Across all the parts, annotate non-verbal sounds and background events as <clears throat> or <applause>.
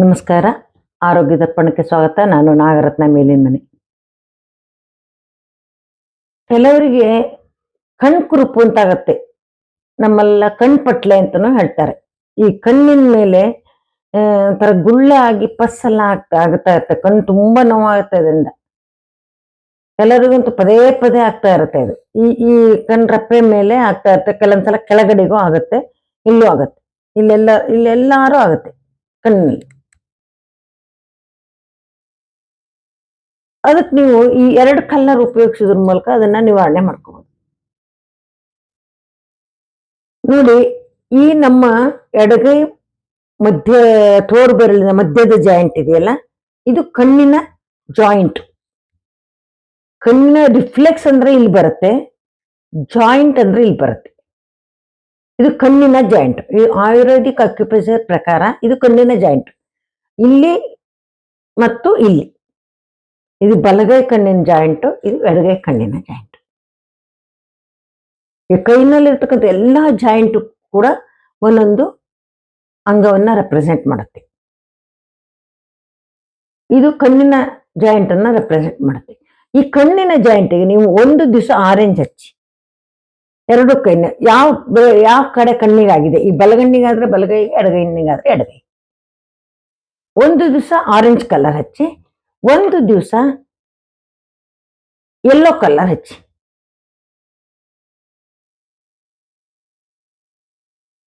ನಮಸ್ಕಾರ. ಆರೋಗ್ಯ ದರ್ಪಣಕ್ಕೆ ಸ್ವಾಗತ. ನಾನು ನಾಗರತ್ನ ಮೇಲಿನ ಮನೆ ಕೆಲವರಿಗೆ ಕಣ್ ಕುರುಪು ಅಂತಾಗತ್ತೆ. ನಮ್ಮೆಲ್ಲ ಕಣ್ಪಟ್ಲೆ ಅಂತನೂ ಹೇಳ್ತಾರೆ. ಈ ಕಣ್ಣಿನ ಮೇಲೆ ಒಂಥರ ಗುಳ್ಳೆ ಆಗಿ ಪಸ್ಸೆಲ್ಲ ಆಗ್ತಾ ಆಗ್ತಾ ಇರುತ್ತೆ. ಕಣ್ಣು ತುಂಬಾ ನೋವಾಗ್ತಾ ಇದರಿಂದ ಕೆಲವರಿಗಂತೂ ಪದೇ ಪದೇ ಆಗ್ತಾ ಇರುತ್ತೆ ಇದು ಈ ಈ ಕಣ್ರಪ್ಪೆ ಮೇಲೆ ಆಗ್ತಾ ಇರುತ್ತೆ. ಕೆಲವೊಂದ್ಸಲ ಕೆಳಗಡೆಗೂ ಆಗುತ್ತೆ, ಇಲ್ಲೂ ಆಗುತ್ತೆ. ಇಲ್ಲೆಲ್ಲ, ಇಲ್ಲೆಲ್ಲಾರು ಆಗುತ್ತೆ ಕಣ್ಣಲ್ಲಿ. ಅದಕ್ಕೆ ನೀವು ಈ ಎರಡು ಕಲ್ಲರ್ ಉಪಯೋಗಿಸೋದ್ರ ಮೂಲಕ ಅದನ್ನ ನಿವಾರಣೆ ಮಾಡ್ಕೋಬಹುದು ನೋಡಿ, ಈ ನಮ್ಮ ಎಡಗೈ ಮಧ್ಯ ತೋರು ಬೆರಳಿನ ಮಧ್ಯದ ಜಾಯಿಂಟ್ ಇದೆಯಲ್ಲ, ಇದು ಕಣ್ಣಿನ ಜಾಯಿಂಟ್. ಕಣ್ಣಿನ ರಿಫ್ಲೆಕ್ಸ್ ಅಂದ್ರೆ ಇಲ್ಲಿ ಬರುತ್ತೆ, ಜಾಯಿಂಟ್ ಅಂದ್ರೆ ಇಲ್ಲಿ ಬರುತ್ತೆ. ಇದು ಕಣ್ಣಿನ ಜಾಯಿಂಟ್, ಈ ಆಯುರ್ವೇದಿಕ್ ಅಕ್ಯುಪೇಚರ್ ಪ್ರಕಾರ ಇದು ಕಣ್ಣಿನ ಜಾಯಿಂಟ್. ಇಲ್ಲಿ ಮತ್ತು ಇಲ್ಲಿ. ಇದು ಬಲಗೈ ಕಣ್ಣಿನ ಜಾಯಿಂಟ್, ಇದು ಎಡಗೈ ಕಣ್ಣಿನ ಜಾಯಿಂಟ್. ಈ ಕೈನಲ್ಲಿರ್ತಕ್ಕಂಥ ಎಲ್ಲ ಜಾಯಿಂಟ್ ಕೂಡ ಒಂದೊಂದು ಅಂಗವನ್ನ ರೆಪ್ರೆಸೆಂಟ್ ಮಾಡುತ್ತೆ. ಇದು ಕಣ್ಣಿನ ಜಾಯಿಂಟನ್ನು ರೆಪ್ರೆಸೆಂಟ್ ಮಾಡುತ್ತೆ. ಈ ಕಣ್ಣಿನ ಜಾಯಿಂಟಿಗೆ ನೀವು ಒಂದು ದಿವಸ ಆರೆಂಜ್ ಹಚ್ಚಿ. ಎರಡು ಕೈನ ಯಾವ ಯಾವ ಕಡೆ ಕಣ್ಣಿಗಾಗಿದೆ? ಈ ಬಲಗಣ್ಣಿಗಾದ್ರೆ ಬಲಗೈಗೆ ಎಡಗಣ್ಣಿಗಾದ್ರೆ ಎಡಗೈ. ಒಂದು ದಿವಸ ಆರೆಂಜ್ ಕಲರ್ ಹಚ್ಚಿ, ಒಂದು ದಿವಸ ಯೆಲ್ಲೋ ಕಲರ್ ಹಚ್ಚಿ.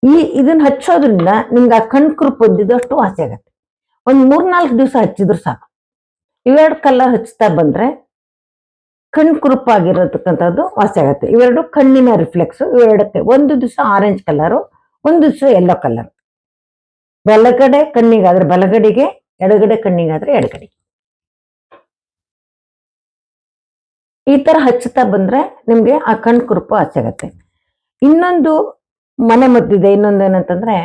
ಈ ಇದನ್ನ ಹಚ್ಚೋದ್ರಿಂದ ನಿಮ್ಗೆ ಆ ಕಣ್ಕೃಪ್ ಕುರುಪು ಬಂದಿದ್ದಷ್ಟು ವಾಸಿ ಆಗತ್ತೆ. ಒಂದು ಮೂರ್ನಾಲ್ಕು ದಿವಸ ಹಚ್ಚಿದ್ರು ಸಾಕು. ಇವೆರಡು ಕಲರ್ ಹಚ್ತಾ ಬಂದ್ರೆ ಕಣ್ ಕುರುಪಾಗಿರತಕ್ಕಂಥದ್ದು ವಾಸಿ ಆಗುತ್ತೆ ಇವೆರಡು ಕಣ್ಣಿನ ರಿಫ್ಲೆಕ್ಸ್, ಇವೆರಡಕ್ಕೆ ಒಂದು ದಿವಸ ಆರೆಂಜ್ ಕಲರು, ಒಂದು ದಿವಸ ಎಲ್ಲೋ ಕಲರ್ ಬಲಗಡೆ ಕಣ್ಣಿಗಾದ್ರೆ ಬಲಗಡೆಗೆ, ಎಡಗಡೆ ಕಣ್ಣಿಗಾದ್ರೆ ಎಡಗಡೆ. ಈ ತರ ಹಚ್ಚುತ್ತಾ ಬಂದ್ರೆ ನಿಮ್ಗೆ ಆ ಕಣ್ ಕುರುಪು ಆಚೆಗತ್ತೆ ಇನ್ನೊಂದು ಮನೆ ಮದ್ದಿದೆ, ಇನ್ನೊಂದು ಏನಂತಂದ್ರೆ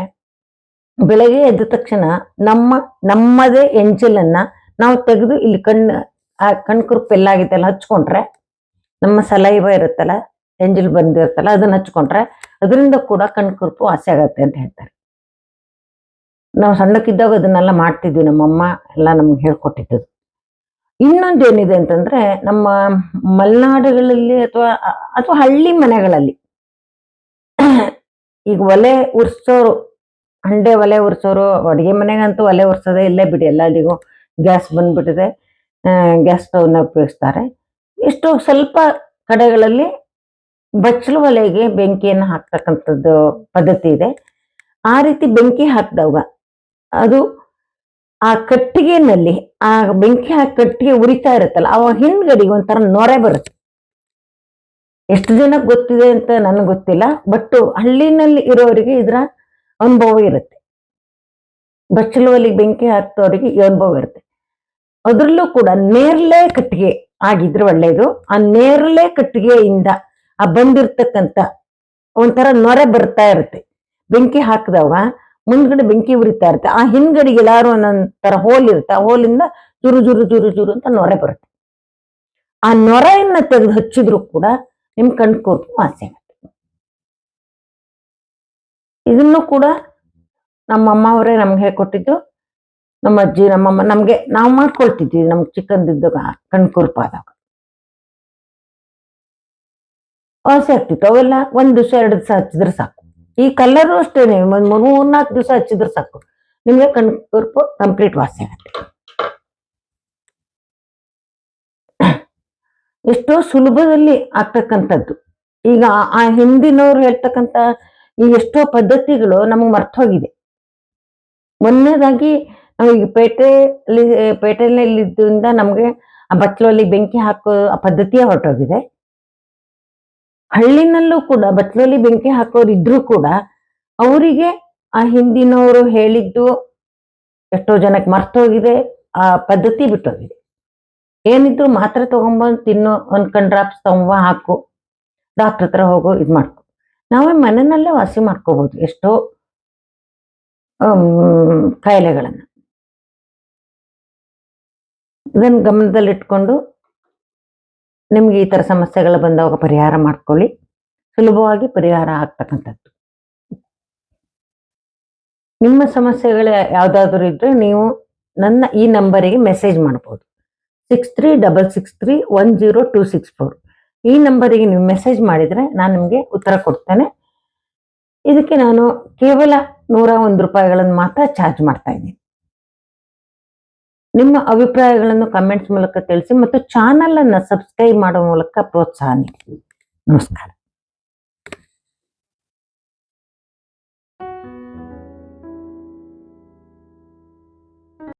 ಬೆಳಗ್ಗೆ ಎದ್ದ ತಕ್ಷಣ ನಮ್ಮ, ನಮ್ಮದೇ ಎಂಜಲನ್ನ ನಾವು ತೆಗೆದು ಇಲ್ಲಿ ಕಣ್ಣು ಆ ಕಣ್ ಎಲ್ಲ ಎಲ್ಲಾಗಿದ್ದೆಲ್ಲ ಹಚ್ಕೊಂಡ್ರೆ ನಮ್ಮ ಸಲೈವ ಇರುತ್ತಲ್ಲ ಎಂಜಿಲ್ ಬಂದಿರುತ್ತಲ್ಲ ಅದನ್ನ ಹಚ್ಕೊಂಡ್ರೆ ಅದರಿಂದ ಕೂಡ ಕಣ್ ಆಸೆ ಆಗತ್ತೆ ಅಂತ ಹೇಳ್ತಾರೆ. ನಾವು ಸಣ್ಣಕ್ಕಿದ್ದಾಗ ಅದನ್ನೆಲ್ಲ ಮಾಡ್ತಿದ್ವಿ ನಮ್ಮಮ್ಮ ಎಲ್ಲ ನಮ್ಗೆ ಹೇಳ್ಕೊಟ್ಟಿದ್ದು. ಇನ್ನೊಂದು ಏನಿದೆ ಅಂತಂದ್ರೆ, ನಮ್ಮ ಮಲೆನಾಡುಗಳಲ್ಲಿ ಅಥವಾ ಅಥವಾ ಹಳ್ಳಿ ಮನೆಗಳಲ್ಲಿ <clears throat> ಈಗ ಒಲೆ ಉರ್ಸೋರು, ಹಂಡೆ ಒಲೆ ಉರ್ಸೋರು, ಅಡುಗೆ ಮನೆಗಂತೂ ಒಲೆ ಉರ್ಸೋದೇ ಇಲ್ಲೇ ಬಿಡಿ, ಎಲ್ಲರಿಗೂ ಗ್ಯಾಸ್ ಬಂದ್ಬಿಟ್ಟಿದೆ. ಗ್ಯಾಸ್ ಸ್ಟವ್ನ ಉಪಯೋಗಿಸ್ತಾರೆ. ಇಷ್ಟು ಸ್ವಲ್ಪ ಕಡೆಗಳಲ್ಲಿ ಬಚ್ಚಲು ಒಲೆಗೆ ಬೆಂಕಿಯನ್ನು ಹಾಕ್ತಕ್ಕಂಥದ್ದು ಪದ್ಧತಿ ಇದೆ. ಆ ರೀತಿ ಬೆಂಕಿ ಹಾಕಿದಾಗ ಅದು ಆ ಕಟ್ಟಿಗೆನಲ್ಲಿ, ಆ ಬೆಂಕಿ ಹಾಕಿ ಕಟ್ಟಿಗೆ ಉರಿತಾ ಇರುತ್ತಲ್ಲ, ಅವ ಹಿಂದ್ಗಡೆಗೆ ಒಂಥರ ನೊರೆ ಬರುತ್ತೆ. ಎಷ್ಟು ಜನಕ್ಕೆ ಗೊತ್ತಿದೆ ಅಂತ ನನಗೆ ಗೊತ್ತಿಲ್ಲ ಬಟ್ ಹಳ್ಳಿನಲ್ಲಿ ಇರೋರಿಗೆ ಇದರ ಅನುಭವ ಇರುತ್ತೆ. ಬಚ್ಚಲು ಒಲೆಗೆ ಬೆಂಕಿ ಹಾಕ್ತವ್ರಿಗೆ ಈ ಅನುಭವ ಇರುತ್ತೆ. ಅದರಲ್ಲೂ ಕೂಡ ನೇರ್ಲೆ ಕಟ್ಟಿಗೆ ಆಗಿದ್ರೆ ಒಳ್ಳೇದು. ಆ ನೇರ್ಲೆ ಕಟ್ಟಿಗೆಯಿಂದ ಆ ಬಂದಿರ್ತಕ್ಕಂಥ ಒಂಥರ ನೊರೆ ಬರ್ತಾ ಇರುತ್ತೆ. ಬೆಂಕಿ ಹಾಕಿದವ, ಮುಂದ್ಗಡೆ ಬೆಂಕಿ ಉರಿತಾ ಇರುತ್ತೆ. ಆ ಹಿಂದ್ಗಡೆಗೆ ಎಲ್ಲಾರು ಒಂದೊಂಥರ ಹೋಲ್ ಇರುತ್ತೆ. ಆ ಹೋಲಿಂದ ಜುರು ಜುರು ಜುರು ಜುರು ಅಂತ ನೊರೆ ಬರುತ್ತೆ. ಆ ನೊರೆಯನ್ನ ತೆಗೆದು ಹಚ್ಚಿದ್ರು ಕೂಡ ನಿಮ್ ಕಣ್ ಕೂರ್ಪು ವಾಸಿ ಆಗುತ್ತೆ. ಇದನ್ನು ಕೂಡ ನಮ್ಮ ಅಮ್ಮ ಅವರೇ ನಮ್ಗೆ ಹೇಳ್ಕೊಟ್ಟಿದ್ದು. ನಮ್ಮ ಅಜ್ಜಿ ನಮ್ಮಮ್ಮ ನಮ್ಗೆ ನಾವು ಮಾಡ್ಕೊಳ್ತಿದ್ವಿ ನಮ್ಗೆ ಚಿಕ್ಕಂದಿದ್ದಾಗ ಕಣ್ ಕುರುಪಾದಾಗ. ಆಸೆ ಆಗ್ತಿತ್ತು, ಅವೆಲ್ಲ ಒಂದ್ ದಿವಸ, ಎರಡು ದಿವಸ ಹಚ್ಚಿದ್ರೆ ಸಾಕು. ಈ ಕಲರು ಅಷ್ಟೇನೆ, ಒಂದು ಮೂರ್ ಮೂರ್ನಾಲ್ಕು ದಿವಸ ಹಚ್ಚಿದ್ರೆ ಸಾಕು. ನಿಮಗೆ ಕಣ್ ಕುರುಪು ಕಂಪ್ಲೀಟ್ ವಾಸಿ ಆಗುತ್ತೆ. ಎಷ್ಟೋ ಸುಲಭದಲ್ಲಿ ಆಗ್ತಕ್ಕಂಥದ್ದು. ಈಗ ಆ- ಹಿಂದಿನವ್ರು ಹೇಳ್ತಕ್ಕಂಥ ಈ ಎಷ್ಟೋ ಪದ್ಧತಿಗಳು ನಮಗೆ ಮರ್ತೋಗಿದೆ ಮೊನ್ನೆದಾಗಿ ಈಗ ಪೇಟೆಯಲ್ಲಿ ಪೇಟೆಯಲ್ಲಿ ಇದ್ದಿಂದ ನಮಗೆ ಆ ಬಚ್ಚಲಲ್ಲಿ ಬೆಂಕಿ ಹಾಕೋ ಆ ಪದ್ಧತಿಯೇ ಹೊರಟೋಗಿದೆ. ಹಳ್ಳಿನಲ್ಲೂ ಕೂಡ ಬಚ್ಚಲಲ್ಲಿ ಬೆಂಕಿ ಹಾಕೋರು ಇದ್ರೂ ಕೂಡ ಅವರಿಗೆ ಆ ಹಿಂದಿನವರು ಹೇಳಿದ್ದು ಎಷ್ಟೋ ಜನಕ್ಕೆ ಮರ್ತೋಗಿದೆ, ಆ ಪದ್ಧತಿ ಬಿಟ್ಟೋಗಿದೆ. ಏನಿದ್ರು ಮಾತ್ರೆ ತಗೊಂಬಂದು ತಿನ್ನು ಒಂದ್ ಕಣ್ ಡ್ರಾಪ್ಸ್ ತಗೊಂಬ ಹಾಕು, ಡಾಕ್ಟರ್ ಹತ್ರ ಹೋಗು ಇದು ಮಾಡ್ಕೊ. ನಾವೇ ಮನೆಯಲ್ಲೇ ವಾಸಿ ಮಾಡ್ಕೋಬಹುದು ಎಷ್ಟೋ ಕಾಯಿಲೆಗಳನ್ನ. ಇದನ್ನ ಗಮನದಲ್ಲಿಟ್ಕೊಂಡು ನಿಮಗೆ ಈ ಥರ ಸಮಸ್ಯೆಗಳು ಬಂದಾಗ ಪರಿಹಾರ ಮಾಡ್ಕೊಳ್ಳಿ. ಸುಲಭವಾಗಿ ಪರಿಹಾರ ಆಗ್ತಕ್ಕಂಥದ್ದು. ನಿಮ್ಮ ಸಮಸ್ಯೆಗಳು ಯಾವುದಾದ್ರೂ ಇದ್ದರೆ ನೀವು ನನ್ನ ಈ ನಂಬರಿಗೆ ಮೆಸೇಜ್ ಮಾಡ್ಬೋದು. Six three double six three one zero two six four. ಈ ನಂಬರಿಗೆ ನೀವು ಮೆಸೇಜ್ ಮಾಡಿದರೆ ನಾನು ನಿಮಗೆ ಉತ್ತರ ಕೊಡ್ತೇನೆ. ಇದಕ್ಕೆ ನಾನು ಕೇವಲ ನೂರ ಒಂದು ರೂಪಾಯಿಗಳನ್ನು ಮಾತ್ರ ಚಾರ್ಜ್ ಮಾಡ್ತಾ ಇದ್ದೀನಿ. ನಿಮ್ಮ ಅಭಿಪ್ರಾಯಗಳನ್ನು ಕಮೆಂಟ್ಸ್ ಮೂಲಕ ತಿಳಿಸಿ ಮತ್ತು ಚಾನಲನ್ನು ಸಬ್ಸ್ಕ್ರೈಬ್ ಮಾಡುವ ಮೂಲಕ ಪ್ರೋತ್ಸಾಹ ನೀಡಿ. ನಮಸ್ಕಾರ.